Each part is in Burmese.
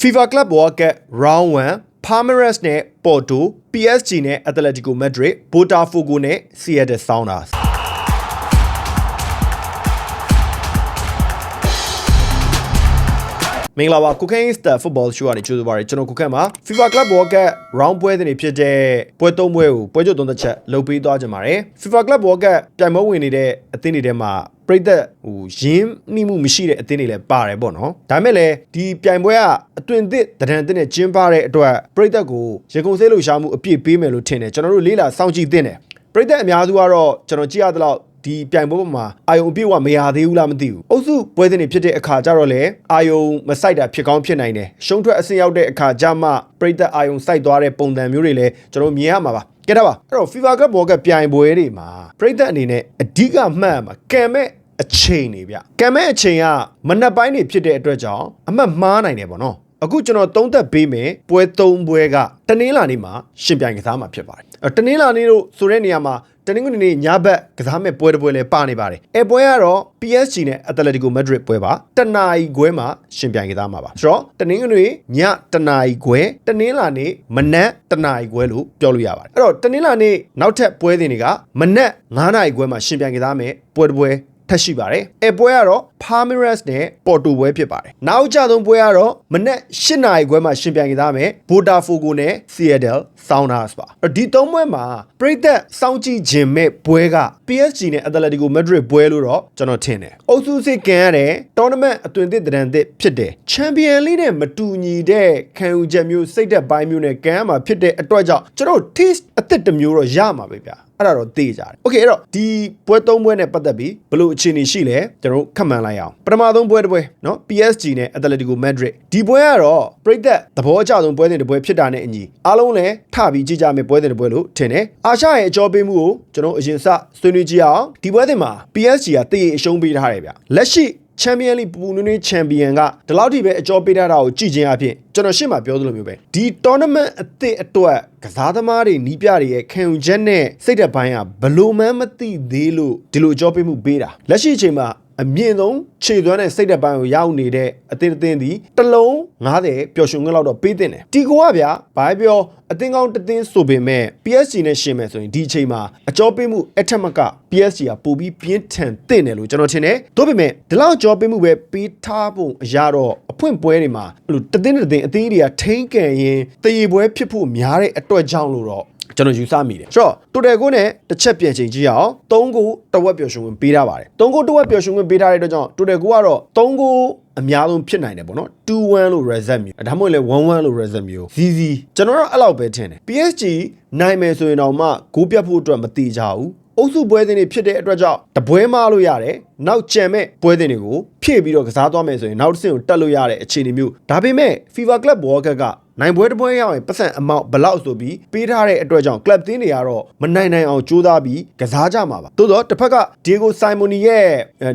FIFA Club World Cup Round 1 Palmeiras နဲ့ Porto PSG နဲ့ Atletico Madrid Botafogo နဲ့ Seattle Sounders မင်္ဂလာပါကုခင်းစတာဖုတ်ဘောရှိုးကနေကြိုဆိုပါရစေကျွန်တော်ကုခန့်ပါ FIFA Club World Cup round ပွဲတွေဖြစ်တဲ့ပွဲသုံးပွဲကိုပွဲချုပ်သုံးသက်ချက်လုပ်ပေးသွားကြပါမယ် FIFA Club World Cup ပြိုင်ပွဲဝင်နေတဲ့အသင်းတွေထဲမှာပြိသက်ဟိုရင်းနှီးမှုမရှိတဲ့အသင်းတွေလည်းပါတယ်ပေါ့နော်ဒါမဲ့လည်းဒီပြိုင်ပွဲကအသွင်သစ်တဒံသစ်နဲ့ကျင်းပတဲ့အတွက်ပြိသက်ကိုရေကုန်ဆေးလှူရှာမှုအပြည့်ပေးမယ်လို့ထင်တယ်ကျွန်တော်တို့လေးလာစောင့်ကြည့်သင့်တယ်ပြိသက်အများစုကတော့ကျွန်တော်ကြည့်ရသလောက် ဒီပြိုင်ပွဲပေါ်မှာအာယုံအပြည့်ကမရသေးဘူးလားမသိဘူး။အုပ်စုပွဲစဉ်တွေဖြစ်တဲ့အခါကျတော့လေအာယုံမဆိုင်တာဖြစ်ကောင်းဖြစ်နိုင်တယ်။ရှုံးထွက်အဆင့်ရောက်တဲ့အခါကျမှပြိသက်အာယုံစိုက်သွားတဲ့ပုံစံမျိုးတွေလည်းကျွန်တော်မြင်ရမှာပါ။ကြည့်တာပါ။အဲ့တော့ FIFA Cup World Cup ပြိုင်ပွဲတွေမှာပြိသက်အနေနဲ့အဓိကမှတ်မှာကံမဲ့အချိန်တွေဗျ။ကံမဲ့အချိန်ကမနက်ပိုင်းတွေဖြစ်တဲ့အတွက်ကြောင့်အမှတ်မှားနိုင်တယ်ပေါ့နော်။အခုကျွန်တော်သုံးသက်ပေးမယ်ပွဲ၃ပွဲကတနင်္လာနေ့မှာရှင်ပြိုင်ကစားမှာဖြစ်ပါတယ်။အဲတနင်္လာနေ့တို့ဆိုတဲ့နေရာမှာ တနင်္ဂနွေနေ့ညဘက်ကစားမဲ့ပွဲတစ်ပွဲလည်းပါနေပါတယ်။အဲပွဲကတော့ PSG နဲ့ Atletico Madrid ပွဲပါ။တနာရီခွဲမှာရှင်ပြိုင်ကစားမှာပါ။ဆိုတော့တနင်္ဂနွေညတနာရီခွဲတနင်္လာနေ့မနက်တနာရီခွဲလို့ပြောလို့ရပါတယ်။အဲ့တော့တနင်္လာနေ့နောက်ထပ်ပွဲစဉ်တွေကမနက်9နာရီခွဲမှာရှင်ပြိုင်ကစားမယ်ပွဲတစ်ပွဲ ထက်ရှိပါတယ်။အဲပွဲကတော့ Palmeiras နဲ့ Porto ပွဲဖြစ်ပါတယ်။နောက်ကြဆုံးပွဲကတော့မနေ့၈နာရီခွဲမှာရှင်ပြိုင်ကစားမယ် Botafogo နဲ့ Seattle Sounders ပါ။ဒီသုံးပွဲမှာပြည်သက်စောင့်ကြည့်ခြင်းမဲ့ပွဲက PSG နဲ့ Atletico Madrid ပွဲလို့တော့ကျွန်တော်ထင်တယ်။အုပ်စုစစ်ကန်ရတဲ့ tournament အသွင်သစ်တရန်သစ်ဖြစ်တယ်။ Champion League နဲ့မတူညီတဲ့ခံယူချက်မျိုးစိတ်သက်ပိုင်းမျိုးနဲ့ကန်ရမှာဖြစ်တဲ့အတွက်ကြောင့်ကျွန်တော် taste အသစ်တစ်မျိုးတော့ရမှာပဲဗျာ။ အဲ့ဒါတော့သိကြတယ်။ Okay အဲ့တော့ဒီပွဲသုံးပွဲနဲ့ပတ်သက်ပြီးဘလို့အခြေအနေရှိလဲကျွန်တော်ခက်မှန်လိုက်အောင်ပထမဆုံးပွဲတစ်ပွဲเนาะ PSG နဲ့ Atletico Madrid ဒီပွဲကတော့ပြိသက်သဘောအကျဆုံးပွဲစဉ်တစ်ပွဲဖြစ်တာနဲ့အညီအားလုံးလည်းထပြီးကြည့်ကြမယ်ပွဲစဉ်တစ်ပွဲလို့ထင်တယ်အာရှရဲ့အကြောပေးမှုကိုကျွန်တော်အရင်စဆွေးနွေးကြည့်အောင်ဒီပွဲစဉ်မှာ PSG ကတည်ရအရှုံးပေးထားတယ်ဗျလက်ရှိ ချန်ပီယံလိပူနွေးနွေးချန်ပီယံကဒီလောက်ထိပဲအကျော်ပေးထားတာကိုကြည့်ခြင်းအဖြစ်ကျွန်တော်ရှင်းမှာပြောသလိုမျိုးပဲဒီ tournament အသစ်အတွက်ကစားသမားတွေနီးပြတွေရဲ့ခံယူချက်နဲ့စိတ်သက်ပိုင်းကဘလို့မှမသိသေးလို့ဒီလိုအကျော်ပေးမှုပေးတာလက်ရှိအချိန်မှာ အမြင့်ဆုံးခြေသွမ်းတဲ့စိတ်သက်ပိုင်းကိုရောက်နေတဲ့အသင်းအသင်းဒီတစ်လုံး90ပျော်ရွှင်ခွင့်လောက်တော့ပေးတင်တယ်တီကိုကဗျာဘာပြောအသင်းကောင်းတစ်သင်းဆိုပေမဲ့ PSG နဲ့ရှင်မယ်ဆိုရင်ဒီအချိန်မှာအကျော်ပေးမှုအထက်မက PSG ကပိုပြီးပြင်းထန်တင့်တယ်လို့ကျွန်တော်ထင်တယ်။ဒါပေမဲ့ဒီလောက်ကြောပေးမှုပဲပေးထားပုံအရာတော့အဖွင့်ပွဲတွေမှာအဲ့လိုတသင်းတသင်းအသင်းတွေကထိန်းကန်ရင်တရေပွဲဖြစ်ဖို့များတဲ့အတွက်ကြောင့်လို့တော့ ကျွန်တော်ယူဆမိတယ်ဆိုတော့တိုတယ်ကိုနဲ့တစ်ချက်ပြန်ချိန်ကြည့်အောင်၃ကိုတဝက်ပျော်ရွှင်ဝင်ပေးထားပါတယ်၃ကိုတဝက်ပျော်ရွှင်ဝင်ပေးထားတဲ့အတွက်ကြောင့်တိုတယ်ကိုကတော့၃ကိုအများဆုံးဖြစ်နိုင်တယ်ပေါ့နော်2-1လို့ reset မျိုးဒါမှမဟုတ်လေ1-1လို့ reset မျိုးဇီဇီကျွန်တော်တော့အဲ့လောက်ပဲထင်တယ် PSG နိုင်မယ်ဆိုရင်တော့မှဂိုးပြတ်ဖို့အတွက်မတိကြဘူးအုပ်စုပွဲစဉ်တွေဖြစ်တဲ့အတွက်ကြောင့်တပွဲမလို့ရတယ်နောက်ကြံမဲ့ပွဲစဉ်တွေကိုဖြည့်ပြီးတော့ကစားသွားမယ်ဆိုရင်နောက်တစ်ဆင့်ကိုတက်လို့ရတဲ့အခြေအနေမျိုးဒါပေမဲ့ FIFA Club World Cup က နိုင်ပွဲတစ်ပွဲရောက်ရင်ပတ်စံအမောက်ဘလောက်ဆိုပြီးပေးထားတဲ့အတွက်ကြောင့် club တင်းတွေကတော့မနိုင်နိုင်အောင်ကြိုးစားပြီးကစားကြမှာပါသို့တော့တစ်ဖက်က Diego Simoni ရဲ့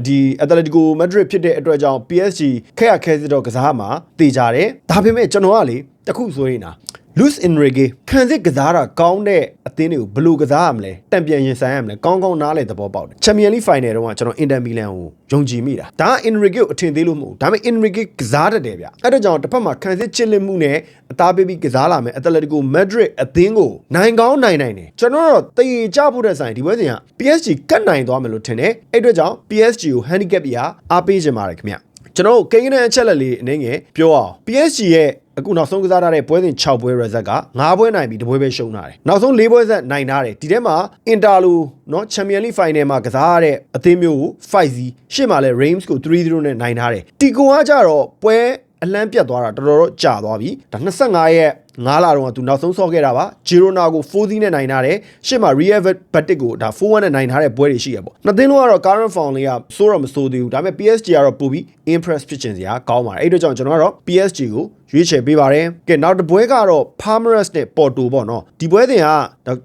ဒီ Atletico Madrid ဖြစ်တဲ့အတွက်ကြောင့် PSG ခက်ရခဲစစ်တော့ကစားမှာတည်ကြတယ်ဒါပေမဲ့ကျွန်တော်ကလေတခုဆိုရင်နာ Luis Enrique ခံစစ်ကစားတာကောင်းတဲ့အသင်းတွေကိုဘယ်လိုကစားရမလဲတံပြန်ရင်ဆိုင်ရမလဲကောင်းကောင်းနားလေသဘောပေါက်တယ် Champions League Final တုန်းကကျွန်တော် Inter Milan ကိုယုံကြည်မိတာဒါက Enrique ကိုအထင်သေးလို့မဟုတ်ဒါပေမဲ့ Enrique ကစားတတ်တယ်ဗျအဲ့ဒါကြောင့်တစ်ဖက်မှာခံစစ်ချစ်လက်မှုနဲ့အသားပေးပြီးကစားလာမယ် Atletico Madrid အသင်းကိုနိုင်ကောင်းနိုင်နိုင်တယ်ကျွန်တော်တော့တည်ကြဖို့တဲ့ဆိုင်ဒီပွဲစဉ်က PSG ကတ်နိုင်သွားမယ်လို့ထင်တယ်အဲ့အတွက်ကြောင့် PSG ကို handicap ပြအားပေးခြင်းပါတယ်ခင်ဗျကျွန်တော်ကိန်းကနေအချက်လက်လေးအနေငယ်ပြောအောင် PSG ရဲ့ အခုနောက်ဆုံးကစားထားတဲ့ပွဲစဉ်6ပွဲ result က9ပွဲနိုင်ပြီးတပွဲပဲရှုံးထားတယ်။နောက်ဆုံး4ပွဲဆက်နိုင်ထားတယ်။ဒီထဲမှာ Inter လိုနော် Champions League Final မှာကစားရတဲ့အသင်းမျိုးကို5စီရှေ့မှာလဲ Reims ကို3-0နဲ့နိုင်ထားတယ်။တီကိုကကြတော့ပွဲအလန်းပြတ်သွားတာတော်တော်တော့ကြာသွားပြီ။ဒါ25ရက်9လတုန်းကသူနောက်ဆုံးဆော့ခဲ့တာပါဂျီရိုနာကို4စီးနဲ့နိုင်ထားတယ်ရှေ့မှာ Real Betis ကိုဒါ4-1နဲ့နိုင်ထားတဲ့ပွဲတွေရှိရပေါ့နှစ်သင်းလုံးကတော့ current form လေးကစိုးတော့မစိုးသေးဘူးဒါပေမဲ့ PSG ကတော့ပိုပြီး impress ဖြစ်ချင်စရာကောင်းပါတယ်အဲ့တို့ကြောင့်ကျွန်တော်ကတော့ PSG ကို ရွေးချယ်ပေးပါတယ်။ကဲနောက်တစ်ပွဲကတော့ Palmeiras နဲ့ Porto ပေါ့နော်။ဒီပွဲစဉ်က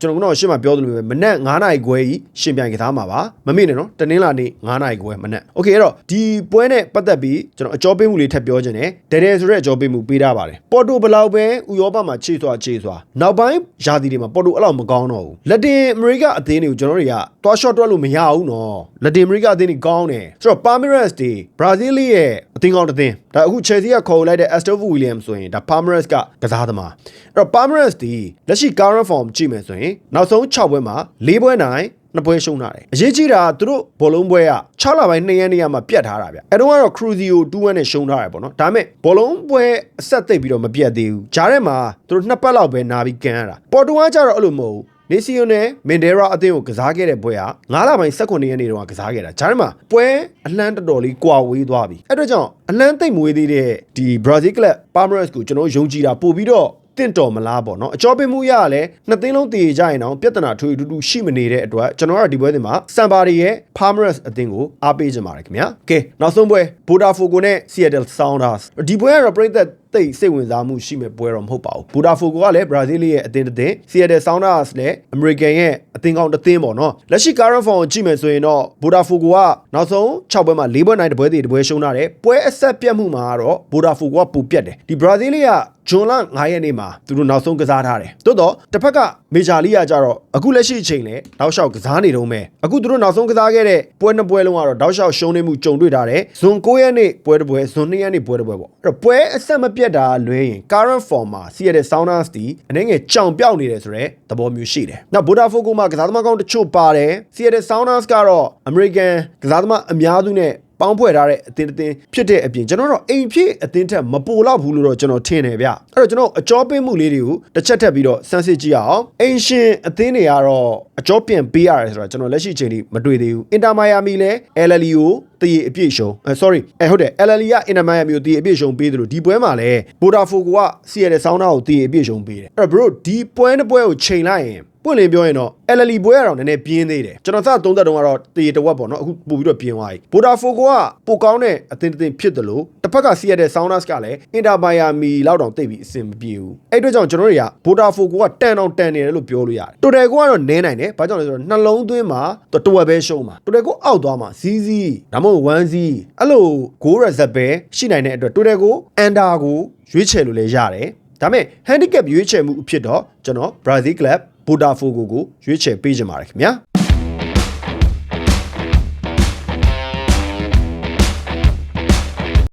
ကျွန်တော်ကတော့ရှင်းမှပြောသလိုပဲမနက်9နာရီခွဲကြီးရှင်ပြိုင်ကစားမှာပါ။မမေ့နဲ့နော်။တနင်္လာနေ့9နာရီခွဲမနက်။ Okay အဲ့တော့ဒီပွဲနဲ့ပတ်သက်ပြီးကျွန်တော်အကြောပေးမှုလေးထပ်ပြောခြင်းနဲ့ဒယ်ဒယ်ဆိုတဲ့အကြောပေးမှုပေးထားပါတယ်။ Porto ဘလောက်ပဲဥရောပမှာခြေစွာခြေစွာနောက်ပိုင်းရာသီတွေမှာ Porto အဲ့လောက်မကောင်းတော့ဘူး။လက်တင်အမေရိကအသင်းတွေကိုကျွန်တော်တွေကတွား short တွက်လို့မရဘူးနော်။လက်တင်အမေရိကအသင်းတွေကောင်းတယ်။ဆိုတော့ Palmeiras တွေ Brazil ရဲ့အသင်းကောင်းတစ်သင်းဒါအခု Chelsea ကခေါ်လိုက်တဲ့ Aston Villa Stadium ဆိုရင်ဒါ Palmeiras ကကစားသမားအဲ့တော့ Palmeiras ဒီလက်ရှိ current form ကြည့်မယ်ဆိုရင်နောက်ဆုံး6ပွဲမှာ4ပွဲနိုင်နှစ်ပွဲရှုံးလာတယ်အရေးကြီးတာကသူတို့ဘောလုံးပွဲက6လပိုင်း2ရက်နေ့ကမှပြတ်ထားတာဗျအဲ့တော့ကတော့ Cruzio 2-1နဲ့ရှုံးထားတယ်ပေါ့နော်ဒါပေမဲ့ဘောလုံးပွဲအဆက်သိပ်ပြီးတော့မပြတ်သေးဘူးဂျားထဲမှာသူတို့နှစ်ပတ်လောက်ပဲနာပြီးကန်ရတာပေါ်တူဂါကျတော့အဲ့လိုမဟုတ်ဘူး နေစီယိုနဲ့မင်ဒဲရာအသင်းကိုကစားခဲ့တဲ့ပွဲက9လပိုင်း19ရက်နေ့တုန်းကကစားခဲ့တာဂျားထဲမှာပွဲအလှမ်းတော်တော်လေးကွာဝေးသွားပြီအဲ့တော့ကြောင့်အလှမ်းသိပ်မဝေးသေးတဲ့ဒီ Brazil Club Palmeiras ကိုကျွန်တော်ယုံကြည်တာပို့ပြီးတော့တင့်တော်မလားပေါ့နော်အကြောပင်မှုရရလဲနှစ်သိန်းလုံးတည်ကြရင်တော့ပြဿနာထွေထူးထူးရှိမနေတဲ့အတွက်ကျွန်တော်ကဒီပွဲစဉ်မှာစံပါရီရဲ့ Palmeiras အသင်းကိုအားပေးကြပါတယ်ခင်ဗျာကဲနောက်ဆုံးပွဲ Botafogo နဲ့ Seattle Sounders ဒီပွဲကတော့ပြည်သက်သိပ်စိတ်ဝင်စားမှုရှိမဲ့ပွဲတော့မဟုတ်ပါဘူး။ Botafogo ကလည်း Brazil ရဲ့အသင်းတစ်သင်း Seattle Sounders လည်း American ရဲ့အသင်းကောင်းတစ်သင်းပေါ့နော်။လက်ရှိ current form ကိုကြည့်မယ်ဆိုရင်တော့ Botafogo ကနောက်ဆုံး6ပွဲမှာ4ပွဲနိုင်တစ်ပွဲသေးတစ်ပွဲရှုံးထားတယ်။ပွဲအဆက်ပြတ်မှုမှာကတော့ Botafogo ကပူပြတ်တယ်။ဒီ Brazil ကဂျွန်လ9ရက်နေ့မှာသူတို့နောက်ဆုံးကစားထားတယ်။သို့တော့တစ်ဖက်ကမေဂျာလီကကြတော့အခုလက်ရှိအချိန်လဲတောက်လျှောက်ကစားနေတော့မယ်။အခုသူတို့နောက်ဆုံးကစားခဲ့တဲ့ပွဲနှစ်ပွဲလုံးကတော့တောက်လျှောက်ရှုံးနေမှုကြုံတွေ့ထားတယ်။ဇွန်9ရက်နေ့ပွဲတစ်ပွဲဇွန်2ရက်နေ့ပွဲတစ်ပွဲပေါ့။အဲ့တော့ပွဲအဆက်မပြတ်တာလွဲရင် current form မှာ Seattle Sounders တီအနေငယ်ကြောင်ပြောက်နေတယ်ဆိုတော့သဘောမျိုးရှိတယ်။နောက် Botafogo မှာကစားသမားကောင်းတချို့ပါတယ်။ Seattle Sounders ကတော့ American ကစားသမားအများစုနဲ့ ပေါင်းဖွဲ့ထားတဲ့အသင်းတစ်သင်းဖြစ်တဲ့အပြင်ကျွန်တော်တို့အိမ်ဖြစ်အသင်းထက်မပိုတော့ဘူးလို့တော့ကျွန်တော်ထင်တယ်ဗျအဲ့တော့ကျွန်တော်အကြောပေးမှုလေးတွေကိုတစ်ချက်ထပ်ပြီးတော့စမ်းစစ်ကြည့်အောင်အိမ်ရှင်အသင်းတွေကတော့အကြောပြန်ပေးရတယ်ဆိုတော့ကျွန်တော်လက်ရှိအချိန်ထိမတွေ့သေးဘူးအင်တာမိုင်ယာမီလည်း LLE ကိုတည်အပြည့်ရှုံအဲ sorry အဲဟုတ်တယ် LLE ကအင်တာမိုင်ယာမီကိုတည်အပြည့်ရှုံပေးတယ်လို့ဒီပွဲမှာလည်း Botafogo က Seattle Sounders ကိုတည်အပြည့်ရှုံပေးတယ်အဲ့တော့ bro ဒီပွဲတစ်ပွဲကိုချိန်လိုက်ရင် ပွင့်လင်းပြောရင်တော့ LLE ပွဲကတော့နည်းနည်းပြင်းသေးတယ်ကျွန်တော်စသုံးသက်တုန်းကတော့တရေတဝက်ပေါ့နော်အခုပို့ပြီးတော့ပြင်းသွားပြီ Botafogo ကပိုကောင်းတဲ့အသင်းတစ်သင်းဖြစ်တယ်လို့တစ်ဖက်က Seattle Sounders ကလည်း Inter Miami လောက်တောင်တိတ်ပြီးအဆင်မပြေဘူးအဲ့အတွက်ကြောင့်ကျွန်တော်တို့တွေက Botafogo ကတန်အောင်တန်နေတယ်လို့ပြောလို့ရတယ် Total ကတော့နည်းနိုင်တယ်ဘာကြောင့်လဲဆိုတော့နှလုံးသွင်းမှာတဝက်ပဲရှုံးမှာ Total ကိုအောက်သွားမှာ ZZ ဒါမှမဟုတ် 1Z အဲ့လို goal result ပဲရှိနိုင်တဲ့အတွက် Total ကို under ကိုရွေးချယ်လို့လည်းရတယ်ဒါပေမဲ့ handicap ရွေးချယ်မှုအဖြစ်တော့ကျွန်တော် Brazil Club Botafogo ကိုရွေးချယ်ပေးကြပါရခင်ဗျာ